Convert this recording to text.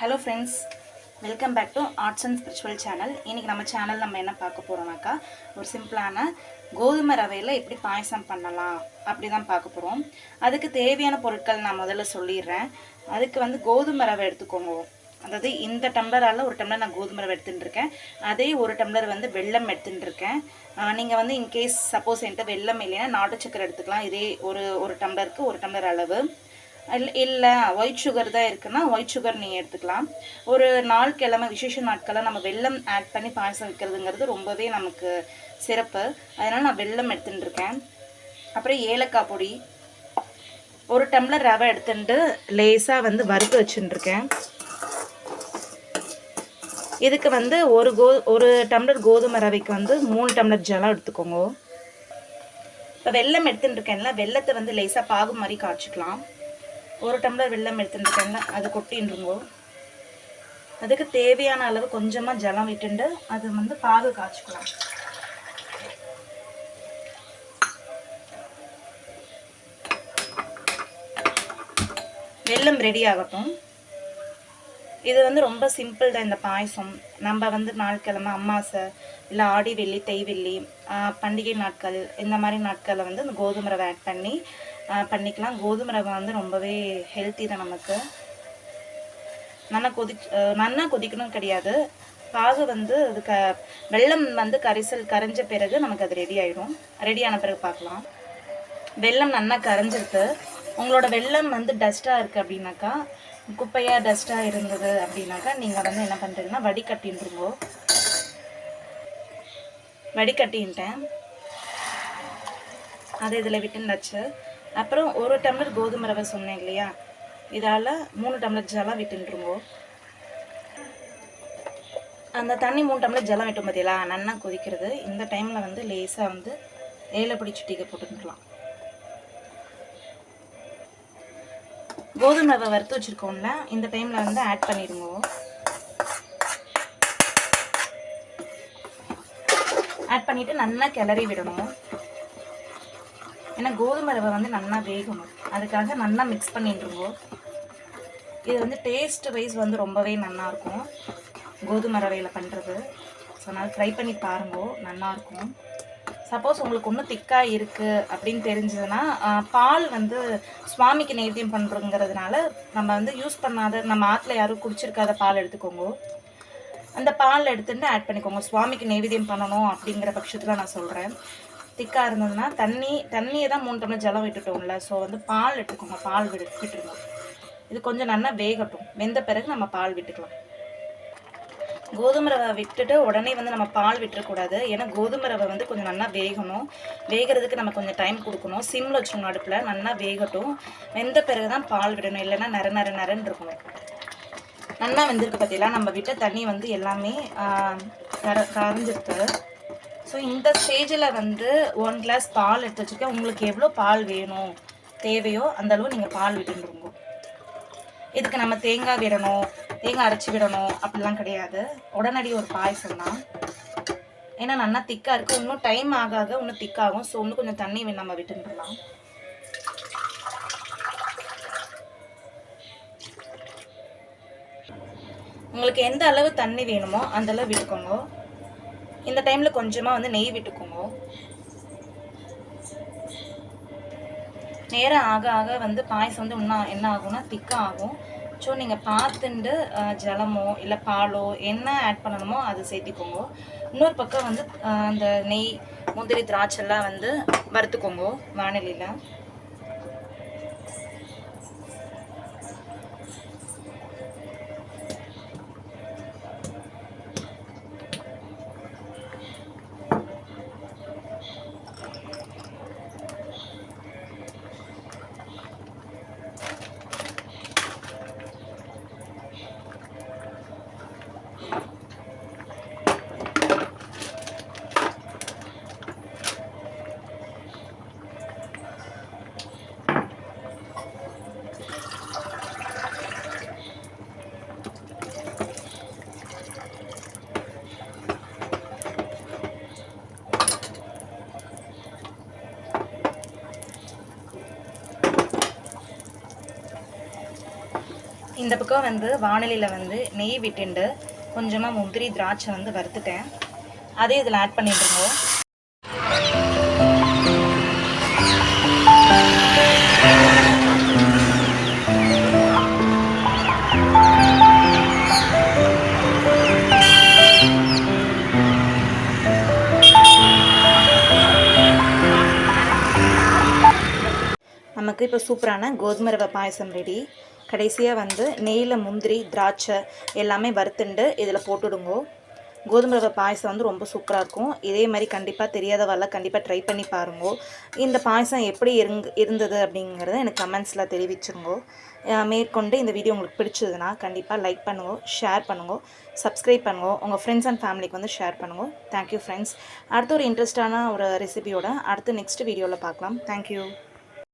Hello friends welcome back to arts and spiritual channel இன்றைக்கி நம்ம channel நம்ம என்ன பார்க்க போகிறோம்னாக்கா ஒரு சிம்பிளான கோதுமை ரவையில் எப்படி பாயசம் பண்ணலாம் அப்படி தான் பார்க்க போகிறோம் அதுக்கு தேவையான பொருட்கள் நான் முதல்ல சொல்லிடுறேன். அதுக்கு வந்து கோதுமை ரவை எடுத்துக்கோங்க. அதாவது இந்த டம்ளரால் ஒரு டம்ளர் நான் கோதுமை ரவை எடுத்துட்டுருக்கேன் அதே ஒரு டம்ளர் வந்து வெள்ளம் எடுத்துட்டுருக்கேன் நீங்கள் வந்து இன்கேஸ் சப்போஸ் என்கிட்ட வெள்ளம் இல்லைன்னா நாட்டு சக்கரை எடுத்துக்கலாம். இதே ஒரு ஒரு டம்ளருக்கு ஒரு டம்ளர் அளவு. இல்லை இல்லை ஒயிட் சுகர் தான் இருக்குன்னா ஒயிட் சுகர் நீங்கள் எடுத்துக்கலாம். ஒரு நாள் கிழமை விசேஷ நாட்களில் நம்ம வெள்ளம் ஆட் பண்ணி பாயசம் வைக்கிறதுங்கிறது ரொம்பவே நமக்கு சிறப்பு. அதனால் நான் வெல்லம் எடுத்துட்டு இருக்கேன். அப்புறம் ஏலக்காய் பொடி. ஒரு டம்ளர் ரவை எடுத்துட்டு லேசாக வந்து வறுத்து வச்சுட்டுருக்கேன் இதுக்கு வந்து ஒரு கோ ஒரு டம்ளர் கோதுமை ரவைக்கு வந்து மூணு டம்ளர் ஜலம் எடுத்துக்கோங்க. இப்போ வெல்லம் எடுத்துட்டு இருக்கேன்ல வெல்லத்தை வந்து லேசாக பாகு மாதிரி காய்ச்சிக்கலாம். ஒரு டம்ளர் வெல்லம் எடுத்துட்டு அது கொட்டின்றுங்கோ. அதுக்கு தேவையான அளவு கொஞ்சமாக ஜலம் விட்டுண்டு அது வந்து பாகு காய்ச்சிக்கலாம். வெல்லம் ரெடி ஆகட்டும். இது வந்து ரொம்ப சிம்பிள் தான் இந்த பாயசம். நம்ம வந்து நாட்கிழமை அம்மாசை இல்லை ஆடி வெள்ளி தை வெள்ளி ஆஹ் பண்டிகை நாட்கள் இந்த மாதிரி நாட்களில் வந்து இந்த கோதுமை ஆட் பண்ணி பண்ணிக்கலாம். கோதுமை ரவை வந்து ரொம்பவே ஹெல்த்தி தான் நமக்கு. நல்லா கொதி ஆஹ் நல்லா கொதிக்கணும் கிடையாது. பாகு வந்து அது க வெல்லம் வந்து கரைசல் கரைஞ்ச பிறகு நமக்கு அது ரெடி ஆயிடும் ரெடியான பிறகு பார்க்கலாம். வெல்லம் நல்லா கரைஞ்சிருக்கு. உங்களோட வெள்ளம் வந்து டஸ்ட்டாக இருக்குது அப்படின்னாக்கா குப்பையாக டஸ்ட்டாக இருந்தது அப்படின்னாக்கா நீங்கள் வந்து என்ன பண்ணுறீங்கன்னா வடிகட்டின்றுங்கோ. வடிகட்டின்ட்டேன். அதை இதில் விட்டுண்டாச்சு அப்புறம் ஒரு டம்ளர் கோதுமை ரவை சொன்னேன் இல்லையா? இதால் மூணு டம்ளர் ஜலம் விட்டுருங்கோ அந்த தண்ணி மூணு டம்ளர் ஜலம் விட்டோம் பார்த்தீங்களா நல்லா கொதிக்கிறது. இந்த டைமில் வந்து லேசாக வந்து ஏலப்பொடி சுட்டிக்கை போட்டுக்கலாம் கோதுமை ரவை வறுத்து வச்சுருக்கோம்ல இந்த டைமில் வந்து ஆட் பண்ணிடுங்க ஆட் பண்ணிவிட்டு நல்லா கிளறி விடணும். ஏன்னா கோதுமை ரவை வந்து நல்லா வேகணும். அதுக்காக நல்லா மிக்ஸ் பண்ணிட்டுருவோம். இது வந்து டேஸ்ட் வைஸ் வந்து ரொம்பவே நல்லாயிருக்கும் கோதுமை ரவையில் பண்ணுறது ஸோ அதனால் ட்ரை பண்ணி பாருங்க. நல்லாயிருக்கும் சப்போஸ் உங்களுக்கு ஒன்றும் திக்காக இருக்குது அப்படின்னு தெரிஞ்சதுன்னா பால் வந்து சுவாமிக்கு நைவேத்தியம் பண்ணுறோங்கிறதுனால நம்ம வந்து யூஸ் பண்ணாத நம்ம ஆற்றுல யாரும் குடிச்சிருக்காத பால் எடுத்துக்கோங்க. அந்த பால் எடுத்துட்டு ஆட் பண்ணிக்கோங்க. சுவாமிக்கு நைவேத்தியம் பண்ணணும் அப்படிங்கிற பட்சத்தில் நான் சொல்கிறேன் திக்காக இருந்ததுன்னா தண்ணி தண்ணியை தான் மூணு டம்ளர் ஜலம் விட்டுட்டோம்ல. ஸோ வந்து பால் எடுத்துக்கோங்க. பால் விடு விட்டுருங்க. இது கொஞ்சம் நல்லா வேகட்டும். வெந்த பிறகு நம்ம பால் விட்டுக்கலாம். கோதுமை ரவை விட்டுட்டு உடனே வந்து நம்ம பால் விட்டுறக்கூடாது. ஏன்னா கோதுமை ரவை வந்து கொஞ்சம் நல்லா வேகணும். வேகிறதுக்கு நம்ம கொஞ்சம் டைம் கொடுக்கணும். சிம்மில் வச்சுக்கணும் அடுப்பில். நல்லா வேகட்டும். வெந்த பிறகு தான் பால் விடணும். இல்லைன்னா நர நர நரன்னு இருக்கணும் நல்லா வெந்திருக்கு பார்த்தீங்களா நம்ம விட்ட தண்ணி வந்து எல்லாமே கர கரைஞ்சிருக்கு. ஸோ இந்த ஸ்டேஜில் வந்து ஒன் கிளாஸ் பால் எடுத்து வச்சுருக்கேன். உங்களுக்கு எவ்வளோ பால் வேணும் தேவையோ அந்த அளவு நீங்கள் பால் விட்டுருங்க இதுக்கு நம்ம தேங்காய் விடணும் தேங்காய் அரைச்சி விடணும் அப்படிலாம் கிடையாது. உடனடி ஒரு பாயசம் தான். ஏன்னா நல்லா திக்காக இருக்குது இன்னும் டைம் ஆக ஆக இன்னும் திக்காகும் ஸோ இன்னும் கொஞ்சம் தண்ணி நம்ம விட்டுருலாம் உங்களுக்கு எந்த அளவு தண்ணி வேணுமோ அந்த அளவு விட்டுக்கோங்க. இந்த டைமில் கொஞ்சமாக வந்து நெய் விட்டுக்கோங்க. நேரம் ஆக ஆக வந்து பாயசம் வந்து இன்னும் என்ன ஆகும்னா திக்காக ஆகும். ஸோ நீங்கள் பார்த்துண்டு ஜலமோ இல்லை பாலோ என்ன ஆட் பண்ணணுமோ அது சேர்த்திக்கோங்க. இன்னொரு பக்கம் வந்து அந்த நெய் முந்திரி திராட்சைலாம் வந்து வறுத்துக்கோங்க வானிலையில். இந்த பக்கம் வந்து வானிலையில் வந்து நெய் விட்டுண்டு கொஞ்சமாக முந்திரி திராட்சை வந்து வறுத்துட்டேன். அதே இதில் ஆட் பண்ணிட்டுருங்க நமக்கு இப்போ சூப்பரான கோதுமை ரவை பாயசம் ரெடி கடைசியாக வந்து நெய்யில் முந்திரி திராட்சை எல்லாமே வறுத்துண்டு இதில் போட்டுடுங்கோ. கோதுமை ரவை பாயசம் வந்து ரொம்ப சூப்பராக இருக்கும். இதே மாதிரி கண்டிப்பாக தெரியாதவெல்லாம் கண்டிப்பாக ட்ரை பண்ணி பாருங்கோ. இந்த பாயசம் எப்படி இருங் இருந்தது அப்படிங்கிறத எனக்கு கமெண்ட்ஸில் தெரிவிச்சுருங்கோ. மேற்கொண்டு இந்த வீடியோ உங்களுக்கு பிடிச்சதுன்னா கண்டிப்பாக லைக் பண்ணுங்க ஷேர் பண்ணுங்க சப்ஸ்கிரைப் பண்ணுங்க உங்கள் ஃப்ரெண்ட்ஸ் அண்ட் ஃபேமிலிக்கு வந்து ஷேர் பண்ணுங்க. தேங்க்யூ ஃப்ரெண்ட்ஸ் அடுத்த ஒரு இன்ட்ரெஸ்டான ஒரு ரெசிபியோட அடுத்து நெக்ஸ்ட் வீடியோவில் பார்க்கலாம். தேங்க்யூ